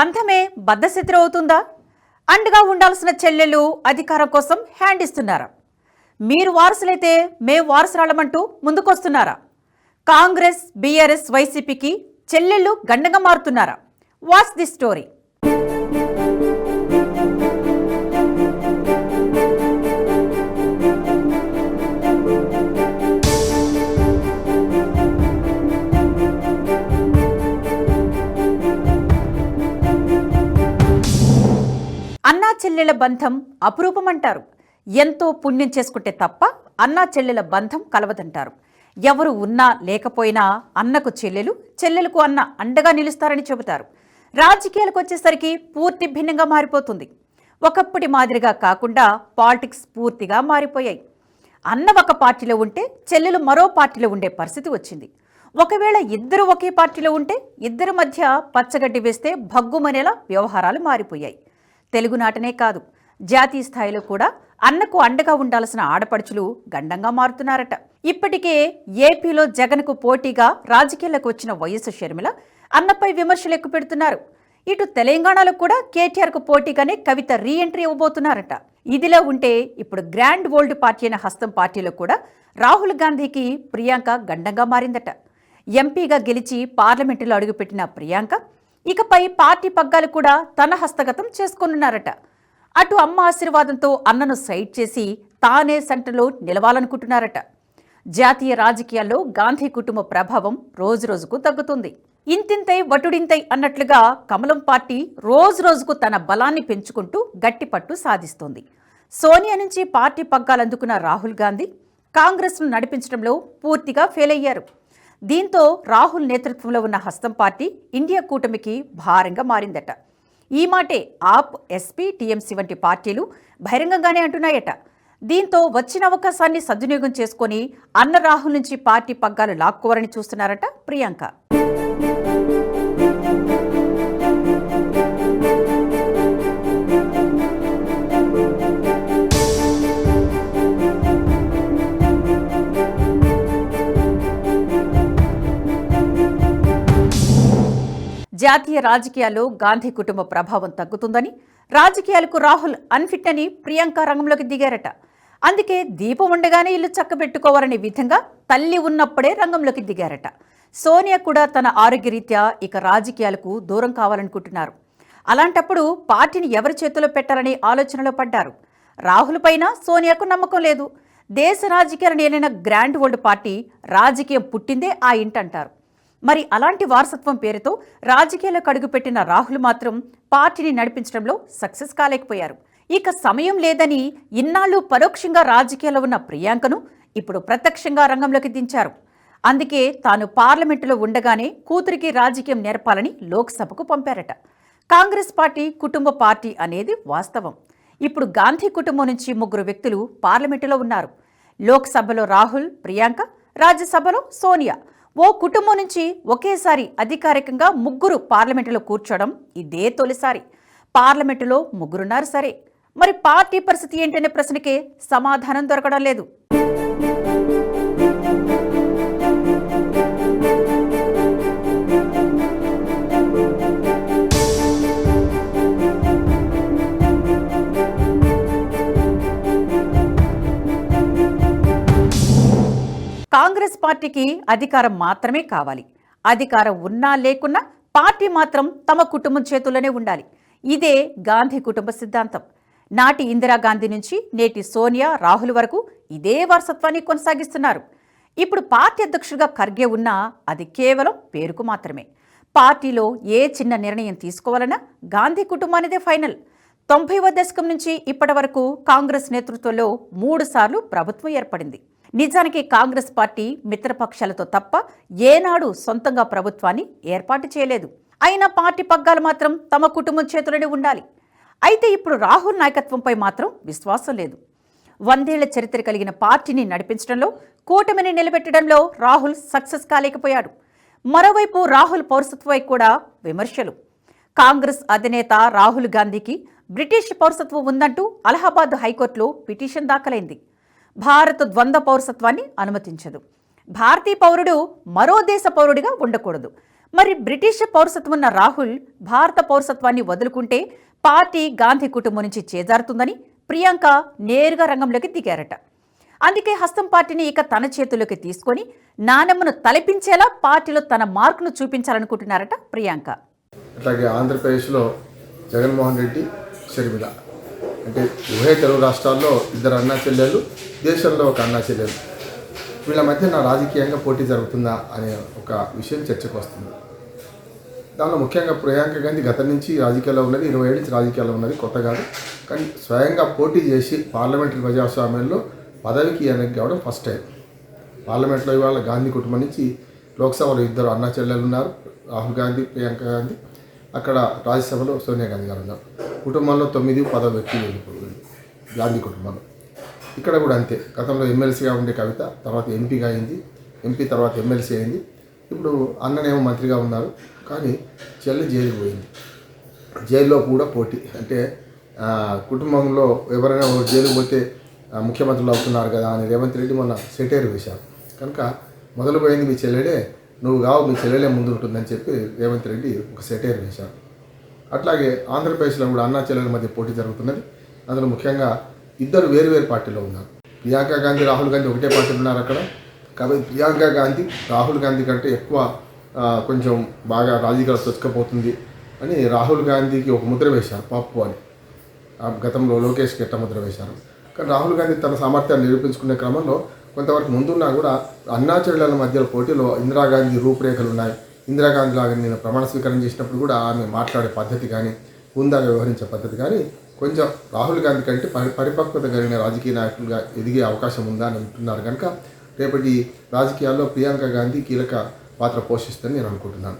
బంధమే బద్ధశత్రు అండగా ఉండాల్సిన చెల్లెలు అధికారం కోసం హ్యాండ్ ఇస్తున్నారా? మీరు వారసులైతే మేము వారసురాలమంటూ ముందుకొస్తున్నారా? కాంగ్రెస్ బీఆర్ఎస్ వైసీపీకి చెల్లెళ్ళు గండగా మారుతున్నారా? వాట్స్ ది స్టోరీ చెల్లెళ్ళ బంధం అపురూపమంటారు. ఎంతో పుణ్యం చేసుకుంటే తప్ప అన్నా చెల్లెల బంధం కలవదంటారు. ఎవరు ఉన్నా లేకపోయినా అన్నకు చెల్లెలు చెల్లెలకు అన్న అండగా నిలుస్తారని చెబుతారు. రాజకీయాలకు వచ్చేసరికి పూర్తి భిన్నంగా మారిపోతుంది. ఒకప్పటి మాదిరిగా కాకుండా పాలిటిక్స్ పూర్తిగా మారిపోయాయి. అన్న ఒక పార్టీలో ఉంటే చెల్లెలు మరో పార్టీలో ఉండే పరిస్థితి వచ్చింది. ఒకవేళ ఇద్దరు ఒకే పార్టీలో ఉంటే ఇద్దరి మధ్య పచ్చగడ్డి వేస్తే భగ్గుమనేలా వ్యవహారాలు మారిపోయాయి. తెలుగునాటనే కాదు జాతీయ స్థాయిలో కూడా అన్నకు అండగా ఉండాల్సిన ఆడపడుచులు గండంగా మారుతున్నారట. ఇప్పటికే ఏపీలో జగన్కు పోటీగా రాజకీయాలకు వచ్చిన వైఎస్ షర్మిల అన్నపై విమర్శలు ఎక్కువ పెడుతున్నారు. ఇటు తెలంగాణలో కూడా కేటీఆర్కు పోటీగానే కవిత రీ ఎంట్రీ ఇవ్వబోతున్నారట. ఇదిలా ఉంటే ఇప్పుడు గ్రాండ్ ఓల్డ్ పార్టీ అయిన హస్తం పార్టీలో కూడా రాహుల్ గాంధీకి ప్రియాంక గండంగా మారిందట. ఎంపీగా గెలిచి పార్లమెంటులో అడుగుపెట్టిన ప్రియాంక ఇకపై పార్టీ పగ్గాలు కూడా తన హస్తగతం చేసుకోనున్నారట. అటు అమ్మ ఆశీర్వాదంతో అన్నను సైడ్ చేసి తానే సెంటర్లో నిలవాలనుకుంటున్నారట. జాతీయ రాజకీయాల్లో గాంధీ కుటుంబ ప్రభావం రోజురోజుకు తగ్గుతుంది. ఇంతింతై వటుడింతై అన్నట్లుగా కమలం పార్టీ రోజు రోజుకు తన బలాన్ని పెంచుకుంటూ గట్టిపట్టు సాధిస్తోంది. సోనియా నుంచి పార్టీ పగ్గాలందుకున్న రాహుల్ గాంధీ కాంగ్రెస్ను నడిపించడంలో పూర్తిగా ఫెయిల్ అయ్యారు దీంతో రాహుల్ నేతృత్వంలో ఉన్న హస్తం పార్టీ ఇండియా కూటమికి భారంగా మారిందట. ఈ మాటే ఆప్ ఎస్పీ టీఎంసీ వంటి పార్టీలు బహిరంగంగానే అంటున్నాయట. దీంతో వచ్చిన అవకాశాన్ని సద్వినియోగం చేసుకొని అన్న రాహుల్ నుంచి పార్టీ పగ్గాలు లాక్కోవాలని చూస్తున్నారట ప్రియాంక. జాతీయ రాజకీయాల్లో గాంధీ కుటుంబ ప్రభావం తగ్గుతుందని రాజకీయాలకు రాహుల్ అన్ఫిట్ అని ప్రియాంక రంగంలోకి దిగారట. అందుకే దీపం ఉండగానే ఇల్లు చక్కబెట్టుకోవాలనే విధంగా తల్లి ఉన్నప్పుడే రంగంలోకి దిగారట. సోనియా కూడా తన ఆరోగ్యరీత్యా ఇక రాజకీయాలకు దూరం కావాలనుకుంటున్నారు. అలాంటప్పుడు పార్టీని ఎవరి చేతిలో పెట్టాలని ఆలోచనలో పడ్డారు. రాహుల్ పైన సోనియాకు నమ్మకం లేదు. దేశ రాజకీయాలను ఏలైన గ్రాండ్ ఓల్డ్ పార్టీ రాజకీయం పుట్టిందే ఆ ఇంటంటారు. మరి అలాంటి వారసత్వం పేరుతో రాజకీయాలకు అడుగుపెట్టిన రాహుల్ మాత్రం పార్టీని నడిపించడంలో సక్సెస్ కాలేకపోయారు. ఇక సమయం లేదని ఇన్నాళ్ళు పరోక్షంగా రాజకీయాల్లో ఉన్న ప్రియాంకను ఇప్పుడు ప్రత్యక్షంగా రంగంలోకి దించారు. అందుకే తాను పార్లమెంటులో ఉండగానే కూతురికి రాజకీయం నేర్పాలని లోక్సభకు పంపారట. కాంగ్రెస్ పార్టీ కుటుంబ పార్టీ అనేది వాస్తవం. ఇప్పుడు గాంధీ కుటుంబం నుంచి ముగ్గురు వ్యక్తులు పార్లమెంటులో ఉన్నారు. లోక్సభలో రాహుల్ ప్రియాంక రాజ్యసభలో సోనియా. ఓ కుటుంబం నుంచి ఒకేసారి అధికారికంగా ముగ్గురు పార్లమెంటులో కూర్చోవడం ఇదే తొలిసారి. పార్లమెంటులో ముగ్గురున్నారు సరే. మరి పార్టీ పరిస్థితి ఏంటనే ప్రశ్నకే సమాధానం దొరకడం లేదు. కాంగ్రెస్ పార్టీకి అధికారం మాత్రమే కావాలి. అధికారం ఉన్నా లేకున్నా పార్టీ మాత్రం తమ కుటుంబం చేతుల్లోనే ఉండాలి. ఇదే గాంధీ కుటుంబ సిద్ధాంతం. నాటి ఇందిరాగాంధీ నుంచి నేటి సోనియా రాహుల్ వరకు ఇదే వారసత్వాన్ని కొనసాగిస్తున్నారు. ఇప్పుడు పార్టీ అధ్యక్షుడిగా ఖర్గే ఉన్నా అది కేవలం పేరుకు మాత్రమే. పార్టీలో ఏ చిన్న నిర్ణయం తీసుకోవాలన్నా గాంధీ కుటుంబానిదే ఫైనల్. తొంభైవ దశకం నుంచి ఇప్పటి వరకు కాంగ్రెస్ నేతృత్వంలో మూడుసార్లు ప్రభుత్వం ఏర్పడింది. నిజానికి కాంగ్రెస్ పార్టీ మిత్రపక్షాలతో తప్ప ఏనాడు సొంతంగా ప్రభుత్వాన్ని ఏర్పాటు చేయలేదు. అయినా పార్టీ పగ్గాలు మాత్రం తమ కుటుంబం చేతులనే ఉండాలి. అయితే ఇప్పుడు రాహుల్ నాయకత్వంపై మాత్రం విశ్వాసం లేదు. వందేళ్ళ చరిత్ర కలిగిన పార్టీని నడిపించడంలో కూటమిని నిలబెట్టడంలో రాహుల్ సక్సెస్ కాలేకపోయాడు. మరోవైపు రాహుల్ పౌరసత్వై కూడా విమర్శలు. కాంగ్రెస్ అధినేత రాహుల్ గాంధీకి బ్రిటిష్ పౌరసత్వం ఉందంటూ అలహాబాద్ హైకోర్టులో పిటిషన్ దాఖలైంది. భారత ద్వంద్వ పౌరసత్వాన్ని అనుమతించదు. భారతీయ పౌరుడు మరో దేశ పౌరుడిగా ఉండకూడదు. మరి బ్రిటిష్ పౌరసత్వం ఉన్న రాహుల్ భారత పౌరసత్వాన్ని వదులుకుంటే పార్టీ గాంధీ కుటుంబం నుంచి చేజారుతుందని ప్రియాంక నేరుగా రంగంలోకి దిగారట. అందుకే హస్తం పార్టీని ఇక తన చేతుల్లోకి తీసుకొని నానమ్మను తలపించేలా పార్టీలో తన మార్కును చూపించాలనుకుంటున్నారట ప్రియాంక. అట్లాగే ఆంధ్రప్రదేశ్లో జగన్మోహన్ రెడ్డి షర్మిల అంటే ఉభయ తెలుగు రాష్ట్రాల్లో ఇద్దరు అన్నా చెల్లెలు దేశంలో ఒక అన్నా చెల్లెలు వీళ్ళ మధ్య నా రాజకీయంగా పోటీ జరుగుతుందా అనే ఒక విషయం చర్చకు వస్తుంది. దానిలో ముఖ్యంగా ప్రియాంక గాంధీ గతం నుంచి రాజకీయాల్లో ఉన్నది ఇరవై ఏళ్ళ నుంచి రాజకీయాల్లో ఉన్నది కొత్త కాదు. కానీ స్వయంగా పోటీ చేసి పార్లమెంటరీ ప్రజాస్వామ్యంలో పదవికి వెనక్కి కావడం ఫస్ట్ టైం. పార్లమెంట్లో ఇవాళ గాంధీ కుటుంబం నుంచి లోక్సభలో ఇద్దరు అన్నా చెల్లెలు ఉన్నారు. రాహుల్ గాంధీ ప్రియాంక గాంధీ. అక్కడ రాజ్యసభలో సోనియా గాంధీ గారు ఉన్నారు. కుటుంబంలో తొమ్మిది పదో వ్యక్తులు ఇప్పుడు గాంధీ కుటుంబంలో. ఇక్కడ కూడా అంతే. గతంలో ఎమ్మెల్సీగా ఉండే కవిత తర్వాత ఎంపీగా అయింది. ఎంపీ తర్వాత ఎమ్మెల్సీ అయింది. ఇప్పుడు అన్ననేమో మంత్రిగా ఉన్నారు. కానీ చెల్లి జైలుకి పోయింది. జైల్లో కూడా పోటీ. అంటే కుటుంబంలో ఎవరైనా ఒకరు పోతే ముఖ్యమంత్రులు అవుతున్నారు కదా అని రేవంత్ రెడ్డి మొన్న సెటైర్ వేశారు. కనుక మొదలుపోయింది మీ చెల్లెడే నువ్వు కావు మీ చెల్లెలే ముందు ఉంటుందని చెప్పి రేవంత్ రెడ్డి ఒక సెటైర్ వేశారు. అట్లాగే ఆంధ్రప్రదేశ్లో కూడా అన్నా చెల్లెల మధ్య పోటీ జరుగుతున్నది. అందులో ముఖ్యంగా ఇద్దరు వేరు వేరు పార్టీలో ఉన్నారు. ప్రియాంక గాంధీ రాహుల్ గాంధీ ఒకటే పార్టీలో ఉన్నారు అక్కడ. కాబట్టి ప్రియాంక గాంధీ రాహుల్ గాంధీ కంటే ఎక్కువ కొంచెం బాగా రాజకీయాలు చొచ్చుకపోతుంది అని రాహుల్ గాంధీకి ఒక ముద్ర వేశారు పప్పు అని. ఆ గతంలో లోకేష్ ఎట్ట ముద్ర వేశారు? కానీ రాహుల్ గాంధీ తన సామర్థ్యాన్ని నిరూపించుకునే క్రమంలో కొంతవరకు ముందున్నా కూడా అన్నాచరుల మధ్యలో పోటీలో ఇందిరాగాంధీ రూపురేఖలు ఉన్నాయి. ఇందిరాగాంధీ లాగా నేను ప్రమాణ స్వీకారం చేసినప్పుడు కూడా ఆమె మాట్లాడే పద్ధతి కానీ హుందాగా వ్యవహరించే పద్ధతి కానీ కొంచెం రాహుల్ గాంధీ కంటే పరి పరిపక్వత కలిగిన రాజకీయ నాయకులుగా ఎదిగే అవకాశం ఉందా అని అంటున్నారు కనుక రేపటి రాజకీయాల్లో ప్రియాంక గాంధీ కీలక పాత్ర పోషిస్తుందని నేను అనుకుంటున్నాను.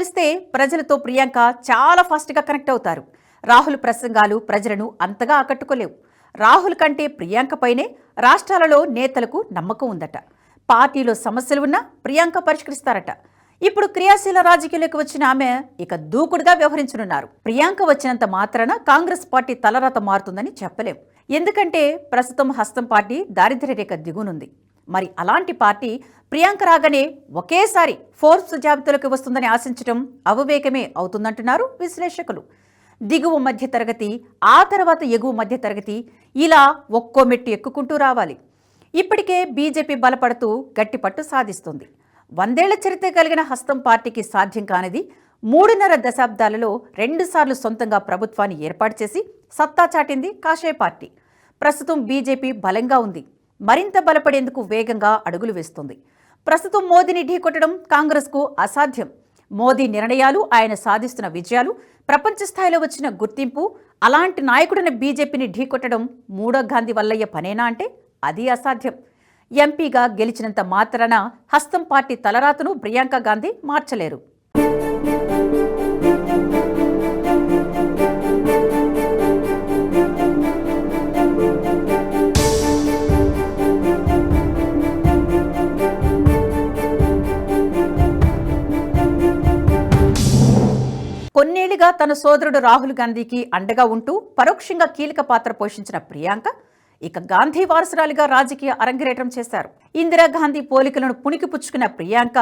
పోలిస్తే ప్రజలతో ప్రియాంక చాలా ఫాస్ట్గా కనెక్ట్ అవుతారు. రాహుల్ ప్రసంగాలు ప్రజలను అంతగా ఆకట్టుకోలేవు. రాహుల్ కంటే ప్రియాంకపైనే రాష్ట్రాలలో నేతలకు నమ్మకం ఉందట. పార్టీలో సమస్యలు ఉన్నా ప్రియాంక పరిష్కరిస్తారట. ఇప్పుడు క్రియాశీల రాజకీయాలకు వచ్చిన ఆమె ఇక దూకుడుగా వ్యవహరించనున్నారు. ప్రియాంక వచ్చినంత మాత్రాన కాంగ్రెస్ పార్టీ తలరాత మారుతుందని చెప్పలేం. ఎందుకంటే ప్రస్తుతం హస్తం పార్టీ దారిద్ర్య రేఖ దిగునుంది. మరి అలాంటి పార్టీ ప్రియాంక రాగానే ఒకేసారి ఫోర్స్ జాబితాలోకి వస్తుందని ఆశించడం అవివేకమే అవుతుందంటున్నారు విశ్లేషకులు. దిగువ మధ్య తరగతి ఆ తర్వాత ఎగువ మధ్య తరగతి ఇలా ఒక్కో మెట్టు ఎక్కుకుంటూ రావాలి. ఇప్పటికే బీజేపీ బలపడుతూ గట్టిపట్టు సాధిస్తుంది. వందేళ్ళ చరిత్ర కలిగిన హస్తం పార్టీకి సాధ్యం కానిది మూడున్నర దశాబ్దాలలో రెండుసార్లు సొంతంగా ప్రభుత్వాన్ని ఏర్పాటు చేసి సత్తా చాటింది కాషాయ పార్టీ. ప్రస్తుతం బీజేపీ బలంగా ఉంది. మరింత బలపడేందుకు వేగంగా అడుగులు వేస్తుంది. ప్రస్తుతం మోదీని ఢీకొట్టడం కాంగ్రెస్కు అసాధ్యం. మోదీ నిర్ణయాలు ఆయన సాధిస్తున్న విజయాలు ప్రపంచ స్థాయిలో వచ్చిన గుర్తింపు అలాంటి నాయకుడిని బీజేపీని ఢీకొట్టడం మూడో గాంధీ వల్లయ్య పనేనా అంటే అది అసాధ్యం. ఎంపీగా గెలిచినంత మాత్రాన హస్తం పార్టీ తలరాతను ప్రియాంక గాంధీ మార్చలేరు. కొన్నేళ్ళుగా తన సోదరుడు రాహుల్ గాంధీకి అండగా ఉంటూ పరోక్షంగా కీలక పాత్ర పోషించిన ప్రియాంక ఇక గాంధీ వారసురాలిగా రాజకీయ అరంగేటం చేశారు. ఇందిరాగాంధీ పోలికలను పుణికి పుచ్చుకున్న ప్రియాంక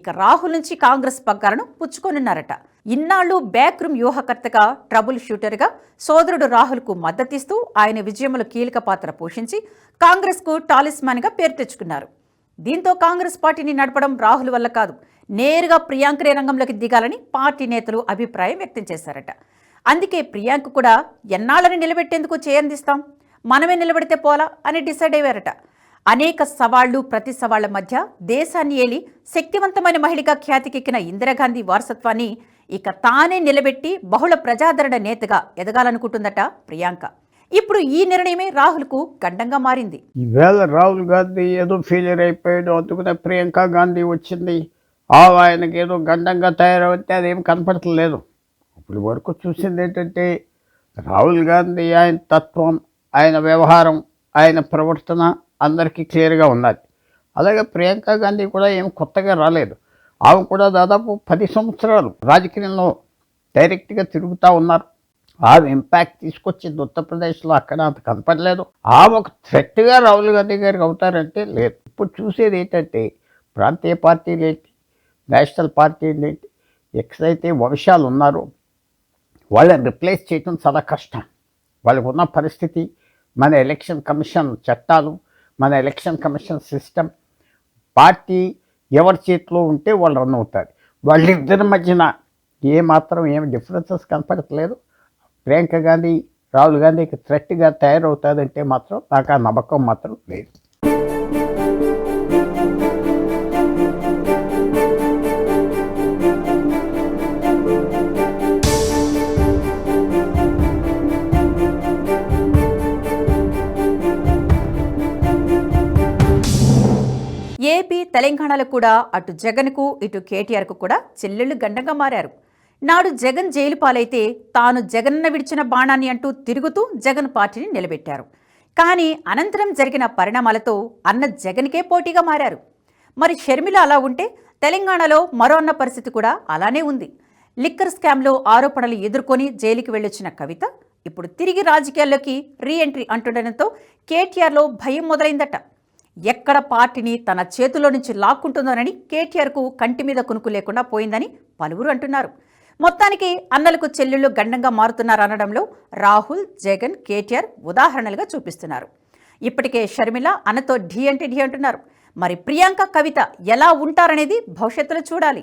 ఇక రాహుల్ నుంచి కాంగ్రెస్ పగ్గాలను పుచ్చుకొనున్నారట. ఇన్నాళ్ళు బ్యాక్ రూమ్ వ్యూహకర్తగా ట్రబుల్ షూటర్గా సోదరుడు రాహుల్కు మద్దతిస్తూ ఆయన విజయంలో కీలక పాత్ర పోషించి కాంగ్రెస్కు టాలిస్మాన్గా పేరు తెచ్చుకున్నారు. దీంతో కాంగ్రెస్ పార్టీని నడపడం రాహుల్ వల్ల కాదు. నేరుగా ప్రియాంకరే రంగంలోకి దిగాలని పార్టీ నేతలు అభిప్రాయం వ్యక్తం చేశారట. అందుకే ప్రియాంక కూడా ఎన్నాళ్ళని నిలబెట్టేందుకు చేయందిస్తాం? మనమే నిలబెడితే పోలా అని డిసైడ్ అయ్యారట. అనేక సవాళ్ళు ప్రతి సవాళ్ళ మధ్య దేశాన్ని ఏలి శక్తివంతమైన మహిళగా ఖ్యాతికెక్కిన ఇందిరాగాంధీ వారసత్వాన్ని ఇక తానే నిలబెట్టి బహుళ ప్రజాదరణ నేతగా ఎదగాలనుకుంటుందట ప్రియాంక. ఇప్పుడు ఈ నిర్ణయమే రాహుల్కు గండంగా మారింది. ఈవేళ రాహుల్ గాంధీ ఏదో ఫెయిలియర్ అయిపోయాడు అందుకునే ప్రియాంక గాంధీ వచ్చింది. ఆ ఆయనకి ఏదో గండంగా తయారవుతే అదేం కనపడట్లేదు. ఇప్పుడు వరకు చూసింది ఏంటంటే రాహుల్ గాంధీ ఆయన తత్వం ఆయన వ్యవహారం ఆయన ప్రవర్తన అందరికీ క్లియర్గా ఉన్నది అలాగే ప్రియాంక గాంధీ కూడా ఏం కొత్తగా రాలేదు. ఆమె కూడా దాదాపు పది సంవత్సరాలు రాజకీయంలో డైరెక్ట్గా తిరుగుతూ ఉన్నారు. ఆమె ఇంపాక్ట్ తీసుకొచ్చింది ఉత్తరప్రదేశ్లో అక్కడ అంత కనపడలేదు. ఆమె ఒక థ్రెట్గా రాహుల్ గాంధీ గారికి అవుతారంటే లేదు. ఇప్పుడు చూసేది ఏంటంటే ప్రాంతీయ పార్టీలు ఏంటి? నేషనల్ పార్టీ ఏంటి ఎక్కడైతే వంశాలు ఉన్నారో వాళ్ళని రిప్లేస్ చేయడం చాలా కష్టం. వాళ్ళకు ఉన్న పరిస్థితి మన ఎలక్షన్ కమిషన్ చట్టాలు మన ఎలక్షన్ కమిషన్ సిస్టమ్ పార్టీ ఎవరి చేతిలో ఉంటే వాళ్ళు రన్ అవుతారు. వాళ్ళిద్దరి మధ్యన ఏమాత్రం ఏమి ఏం డిఫరెన్సెస్ కనపడట్లేదు. ప్రియాంక గాంధీ రాహుల్ గాంధీకి థ్రెట్గా తయారవుతుందంటే మాత్రం నాకు ఆ నమ్మకం మాత్రం లేదు. తెలంగాణలో కూడా అటు జగన్కు ఇటు కేటీఆర్కు కూడా చెల్లెళ్ళు గండంగా మారారు. నాడు జగన్ జైలు పాలైతే తాను జగన్న విడిచిన బాణాన్ని అంటూ తిరుగుతూ జగన్ పార్టీని నిలబెట్టారు. కానీ అనంతరం జరిగిన పరిణామాలతో అన్న జగన్కే పోటీగా మారారు. మరి షర్మిల అలా ఉంటే తెలంగాణలో మరో అన్న పరిస్థితి కూడా అలానే ఉంది. లిక్కర్ స్కామ్లో ఆరోపణలు ఎదుర్కొని జైలుకి వెళ్ళొచ్చిన కవిత ఇప్పుడు తిరిగి రాజకీయాల్లోకి రీ ఎంట్రీ అంటుండడంతో కేటీఆర్లో భయం మొదలైందట. ఎక్కడ పార్టీని తన చేతిలో నుంచి లాక్కుంటుందోనని కేటీఆర్కు కంటి మీద కునుకు లేకుండా పోయిందని పలువురు అంటున్నారు. మొత్తానికి అన్నలకు చెల్లెళ్ళు గండంగా మారుతున్నారనడంలో రాహుల్ జగన్ కేటీఆర్ ఉదాహరణలుగా చూపిస్తున్నారు. ఇప్పటికే షర్మిల అన్నతో ఢీ అంటే ఢీ అంటున్నారు. మరి ప్రియాంక కవిత ఎలా ఉంటారనేది భవిష్యత్తులో చూడాలి.